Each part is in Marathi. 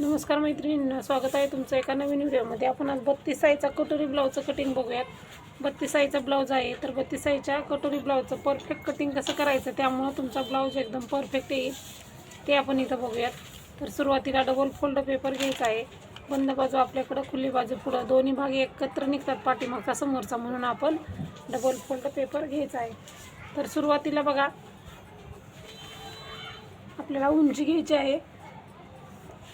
नमस्कार मैत्रिणींना स्वागत आहे तुमचं एका नवीन व्हिडिओमध्ये. आपण आज बत्तीस साईचा कटोरी ब्लाऊजचं कटिंग बघूयात. बत्तीस साईचा ब्लाऊज आहे तर बत्तीस साईच्या कटोरी ब्लाऊजचं परफेक्ट कटिंग कसं करायचं त्यामुळं तुमचा ब्लाऊज एकदम परफेक्ट येईल. ते आपण इथं बघूयात. तर सुरुवातीला डबल फोल्ड पेपर घ्यायचा आहे. बंद बाजू आपल्याकडं खुली बाजू पुढं. दोन्ही भाग एकत्र निघतात पाठीमागचा समोरचा. म्हणून आपण डबल फोल्ड पेपर घ्यायचा आहे. तर सुरुवातीला बघा आपल्याला उंची घ्यायची आहे.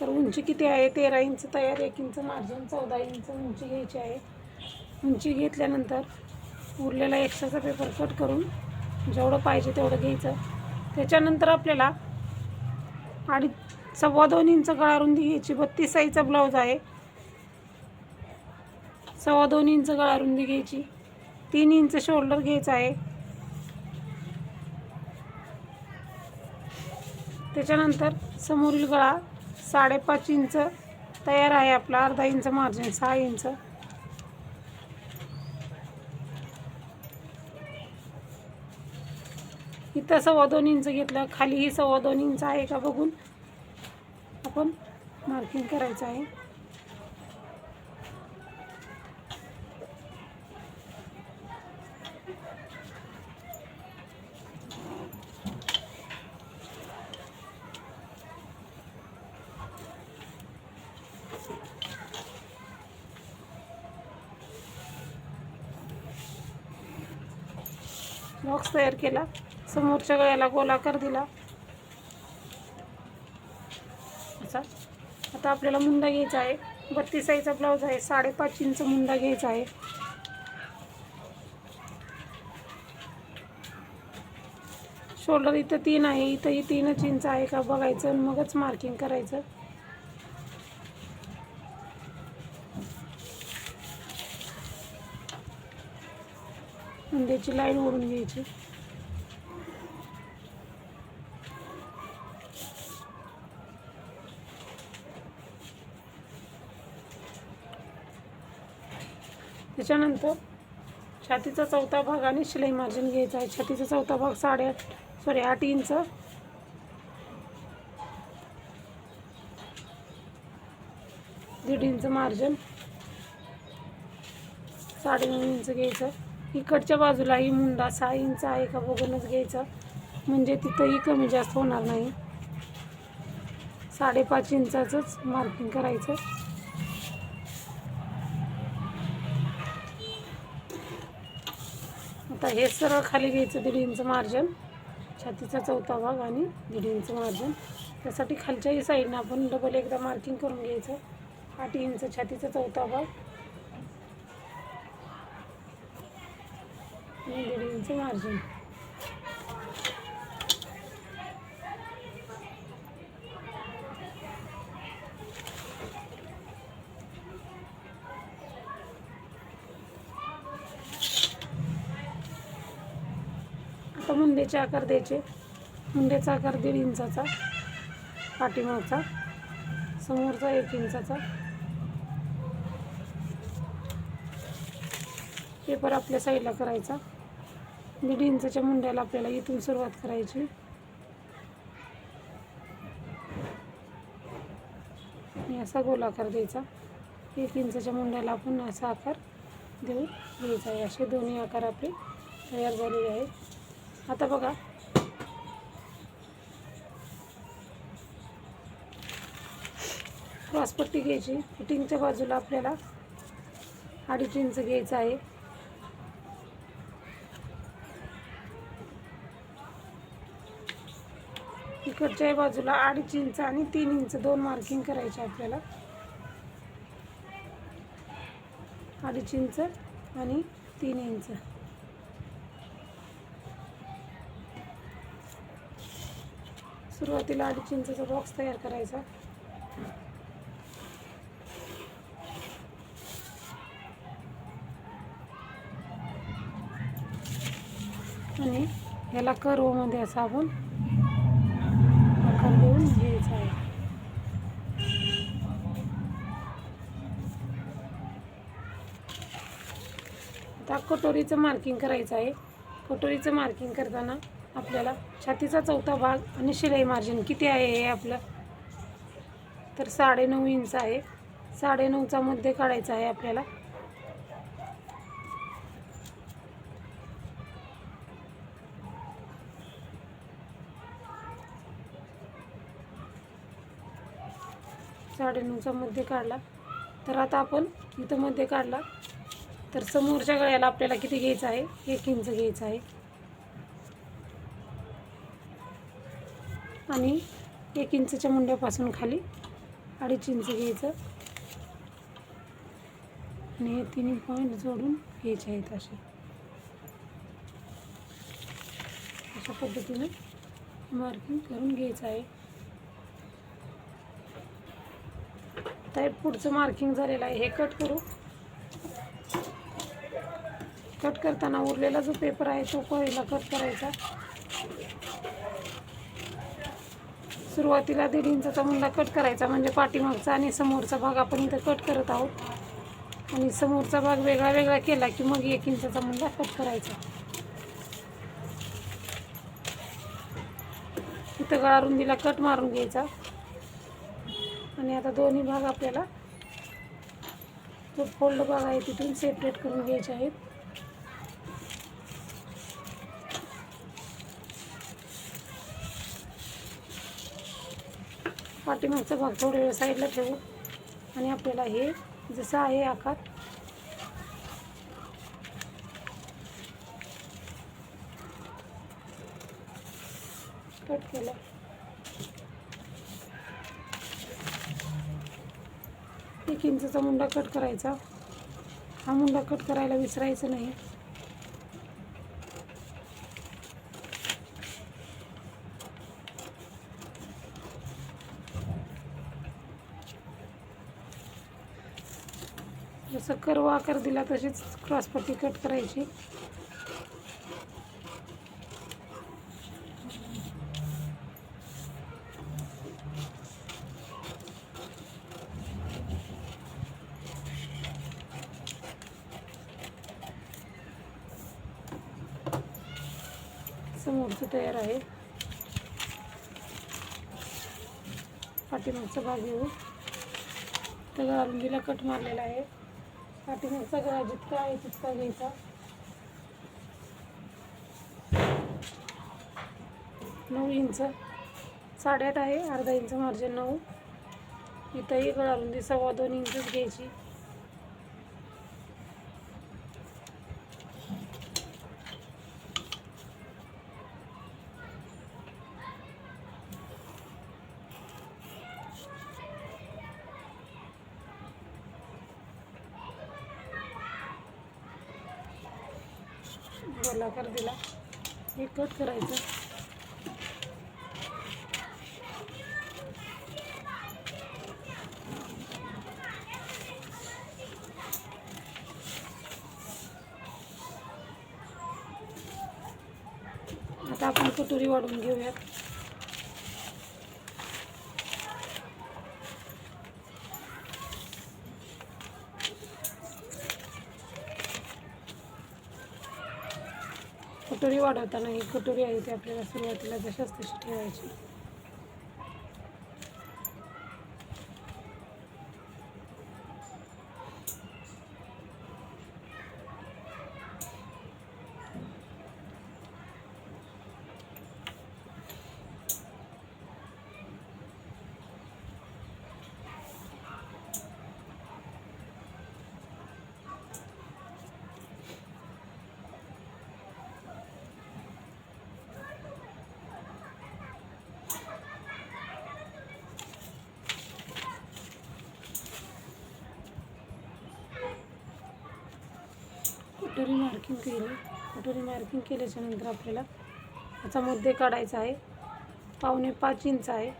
तर उंची किती आहे? तेरा इंच तयार एक इंच मार्जिन चौदा इंच उंची घ्यायची आहे. उंची घेतल्यानंतर उरलेला एक्स्ट्राचा पेपर कट करून जेवढं पाहिजे तेवढं घ्यायचं. त्याच्यानंतर आपल्याला आणि सव्वा दोन इंच गळारुंदी घ्यायची. बत्तीस साईजचा ब्लाऊज आहे. सव्वा दोन इंच गळारुंदी घ्यायची. तीन इंच शोल्डर घ्यायचा आहे. त्याच्यानंतर समोरील गळा साडेपाच इंच तयार आहे आपला अर्धा इंच मार्जिन सहा इंच. इथं सव्वा दोन इंच घेतलं खालीही सव्वा दोन इंच आहे का बघून आपण मार्किंग करायचं आहे. बॉक्स तयार केला. समोरच्या गळ्याला गोलाकार दिला. असा. आता आपल्याला मुंडा घ्यायचा आहे. बत्तीस साईजचा ब्लाऊज आहे. साडेपाच इंच मुंडा घ्यायचा आहे. शोल्डर इथं तीन आहे. इथंही तीनच इंच आहे का बघायचं मगच मार्किंग करायचं. मुंड्याची लाईन ओढून घ्यायची. त्याच्यानंतर छातीचा चौथा भाग आणि शिलाई मार्जिन घ्यायचा आहे. छातीचा चौथा भाग साडेआठ सॉरी आठ इंच. दीड इंच मार्जिन. साडेनऊ इंच घ्यायचं. इकडच्या बाजूलाही मुंडा सहा इंच आहे का बघूनच घ्यायचा. म्हणजे तिथंही कमी जास्त होणार नाही. साडेपाच इंचाचंच मार्किंग करायचं. आता हे सरळ खाली घ्यायचं दीड इंच मार्जन छातीचा चौथा भाग आणि दीड इंच मार्जन त्यासाठी खालच्याही साईडनं आपण डबल एकदा मार्किंग करून घ्यायचं. आठ इंच छातीचा चौथा भाग. दीड इंच मार्जिन आता मुंडेचे आकार द्यायचे. मुंडेचा आकार दीड इंचाचा पाठीमागचा समोरचा एक इंचाचा. पेपर आपल्या साईडला करायचा. दीड इंचच्या मुंड्याला आपल्याला इथून सुरुवात करायची. असा गोलाकार द्यायचा. एक इंचच्या मुंड्याला आपण असा आकार देऊन घ्यायचा. आहे असे दोन्ही आकार आपले तयार झालेले आहेत. आता बघा. क्रॉसपट्टी घ्यायची. फिटिंगच्या बाजूला आपल्याला अडीच इंच घ्यायचं आहे. इकडच्याही बाजूला अडीच इंच आणि तीन इंच दोन मार्किंग करायचे आपल्याला. अडीच इंच आणि तीन इंच. सुरुवातीला अडीच इंचा बॉक्स तयार करायचा. आणि याला कर्वमध्ये असं आपण आता कटोरीचं मार्किंग करायचं आहे. कटोरीचं मार्किंग करताना आपल्याला छातीचा चौथा भाग आणि शिलाई मार्जिन किती आहे हे आपलं? तर साडेनऊ इंच आहे. साडेनऊचा मध्ये काढायचा आहे आपल्याला. साडेनऊचा मध्ये काढला. तर आता आपण इथं मध्ये काढला. तर समोरच्या गळ्याला आपल्याला किती घ्यायचं आहे? एक इंच घ्यायचं आहे. आणि एक इंचच्या मुंड्यापासून खाली अडीच इंच घ्यायचं. आणि हे तिन्ही पॉईंट जोडून घ्यायचे आहेत असे. अशा पद्धतीनं मार्किंग करून घ्यायचं आहे. तर हे पुढचं मार्किंग झालेलं आहे. हे कट करू. कट करताना उरलेला जो पेपर आहे तो पहिला कट करायचा. सुरुवातीला दीड इंचाचा मुंडा कट करायचा म्हणजे पाठीमागचा आणि समोरचा भाग आपण इथं कट करत आहोत. आणि समोरचा भाग वेगळा वेगळा केला की मग एक इंचाचा मुंडा कट करायचा. इथं गळा रुंदीला कट मारून घ्यायचा. आणि आता दोन्ही भाग आपल्याला जो फोल्ड भाग आहे तिथून सेपरेट करून घ्यायचे आहेत. पाठीमागचा भाग थोडा वेळ साईडला ठेवू. आणि आपल्याला हे जसं आहे आकार कट केलं. एक इंचचा मुंडा कट करायचा. हा मुंडा कट करायला विसरायचं नाही. जसं कर्व आकार दिला तशीच क्रॉसपट्टी कट करायची. समोरचं तयार आहे. पाठीमागचा भाग घेऊ. त्याला अरुंदीला कट मारलेला आहे. पाठीमागचा गळा जितका आहे तितका घ्यायचा. नऊ इंच. साडेआठ आहे अर्धा इंच मार्जिन नऊ. इथंही गळारुंदी सव्वा दोन इंचच घ्यायची. हे कट करायचं. आता आपण कटोरी वाढवून घेऊयात. कटोरी वाढवताना ही कटोरी आहे ती आपल्याला सुरुवातीला जशाच तशी ठेवायची. कटोरी मार्किंग केली. कटोरी मार्किंग केल्याच्यानंतर आपल्याला याचा मुद्दे काढायचा आहे. पावणे पाच इंच आहे.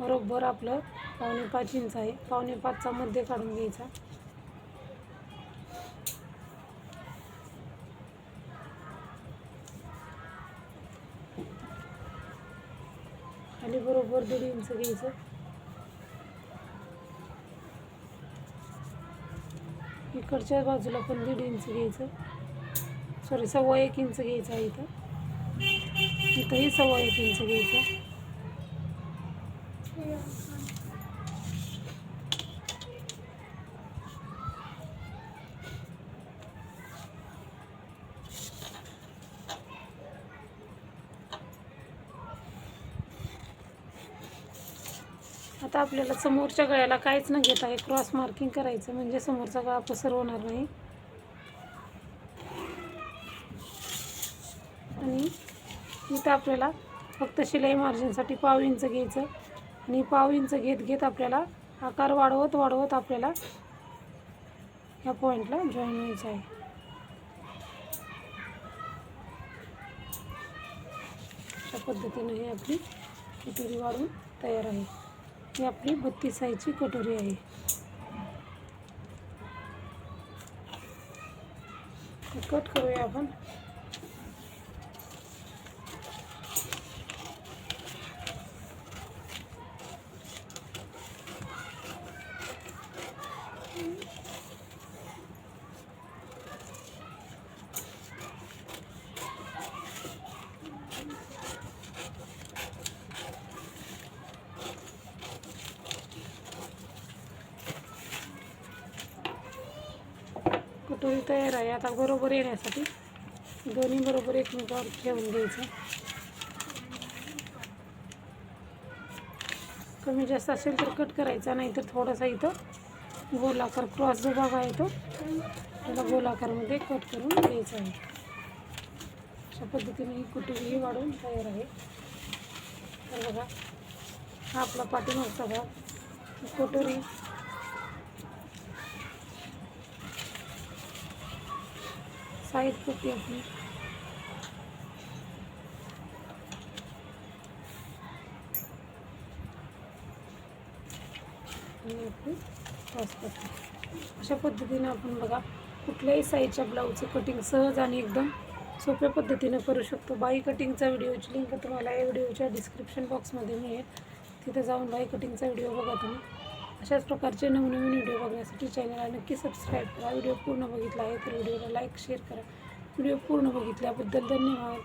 बरोबर आपलं पावणे पाच इंच आहे. पावणे पाचचा मध्ये काढून घ्यायचा. खाली बरोबर दीड इंच घ्यायचं. इकडच्या बाजूला पण दीड इंच घ्यायचं. सॉरी सव्वा एक इंच घ्यायचा आहे इथं. इथंही सव्वा एक इंच घ्यायचं. आता आपल्याला समोरच्या गळ्याला काहीच न घेता हे क्रॉस मार्किंग करायचं म्हणजे समोरचा गळा पसर होणार नाही. घ्यायचं आपल्याला. फक्त शिलाई मार्जिनसाठी पाव इंच घ्यायचं. आणि पाव इंच घेत घेत आपल्याला आकार वाढवत वाढवत आपल्याला ह्या पॉईंटला जॉईन व्हायचं आहे. अशा पद्धतीनं ही आपली कटोरी वाढून तयार आहे. ही आपली बत्तीस साईजची कटोरी आहे. कट करूया आपण. कटोरी तयार आहे? आता बरोबर येण्यासाठी दोन्ही बरोबर एकमेकावर ठेवून घ्यायचं. कमी जास्त असेल तर कट करायचा नाही तर थोडासा इथं गोलाकार क्रॉस जो भाग आहे तो त्याला गोलाकारमध्ये कट करून घ्यायचा आहे. अशा पद्धतीने ही कुटुंबी वाढवून तयार आहे. तर बघा हा आपला पाठीमागचा भाग. कटोरी साईज पट्टी आपली अशा पद्धतीनं आपण बघा कुठल्याही साईजच्या ब्लाऊजचं कटिंग सहज आणि एकदम सोप्या पद्धतीनं करू शकतो. बाई कटिंगचा व्हिडिओची लिंक तुम्हाला या व्हिडिओच्या डिस्क्रिप्शन बॉक्समध्ये मिळेल. तिथे जाऊन बाई कटिंगचा व्हिडिओ बघा तुम्ही. अशाच प्रकारचे नवनवीन व्हिडिओ बघण्यासाठी चॅनलला नक्की सबस्क्राईब करा. व्हिडिओ पूर्ण बघितला आहे तर व्हिडिओला लाईक शेअर करा. व्हिडिओ पूर्ण बघितल्याबद्दल धन्यवाद.